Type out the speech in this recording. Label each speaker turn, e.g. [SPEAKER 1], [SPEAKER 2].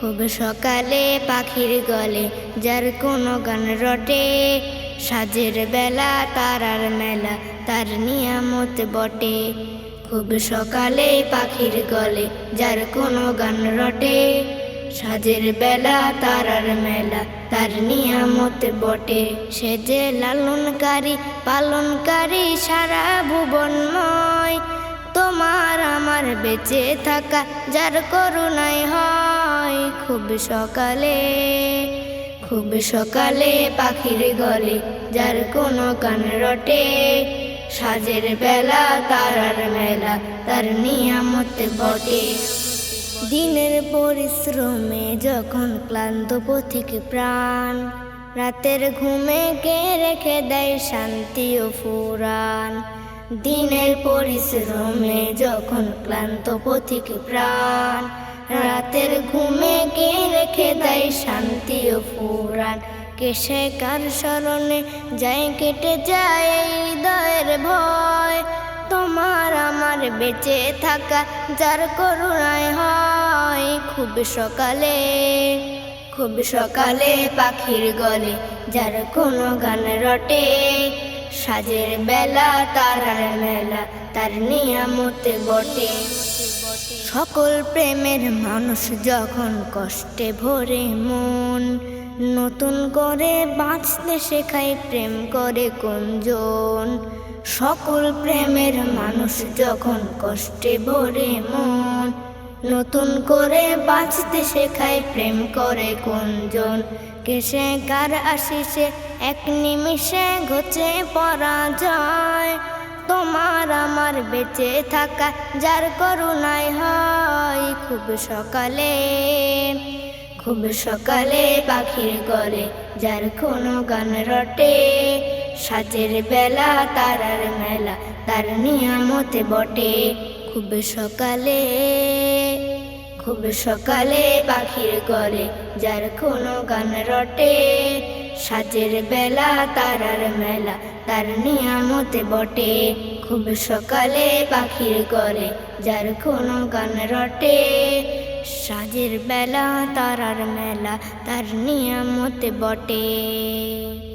[SPEAKER 1] খুব সকালে পাখির গলে, যার কোনো গান রটে। সাজের বেলা তারার মেলা, তার নিয়ামত বটে। খুব সকালে পাখির গলে, যার কোনো গান রটে। সাজের বেলা তারার মেলা, তার নিয়ামত বটে। সে যে লালনকারী, পালনকারী সারা তোমার আমার বেঁচে থাকা, যার করুণাই হয়। খুব সকালে খুব সকালে পাখির গলে, যার কোনো গান রটে। সাজের বেলা তারার মেলা, তার নিয়ামত বটে। দিনের পরিশ্রমে যখন ক্লান্ত পথিক প্রাণ, রাতের ঘুমে কে রেখে দেয় শান্তি ও ফুরান। দিনের পরিশ্রমে যখন ক্লান্ত পথিক প্রাণ, রাতের ঘুমে কে রেখে দেয় শান্তি ও ফুরান। কেসে কার স্মরণে যাই কেটে যায় হৃদয়ের ভয়? তোমার আমার বেঁচে থাকা যার করুণায় হয়। খুব সকালে খুব সকালে পাখির গলে যার কোনো গান রটে। সাজের বেলা, তারার মেলা, তার নিয়ামত বটে। সকল প্রেমের মানুষ যখন কষ্টে ভরে মন, নতুন করে বাঁচতে শেখায় প্রেম করে কোনজন সকল প্রেমের মানুষ যখন কষ্টে ভরে মন নতুন করে বাঁচতে শেখায়, প্রেম করে কোনজন কেসে কার আশিসে, এক নিমিষে ঘুচে পড়া যায়। তোমার আমার বেঁচে থাকা, যার করুণায় হয় খুব সকালে। খুব সকালে পাখির গলে যার কোনো গান রটে। সাজের বেলা তারার মেলা, তার নিয়ামতে বটে। খুব সকালে খুব সকালে পাখির গলে যার কোনো গান রটে। সাজের বেলা তারার মেলা, তার নিয়ামতে বটে। খুব সকালে পাখির গলে যার কোনো গান রটে। সাজের বেলা তারার মেলা, তার নিয়ামতে বটে।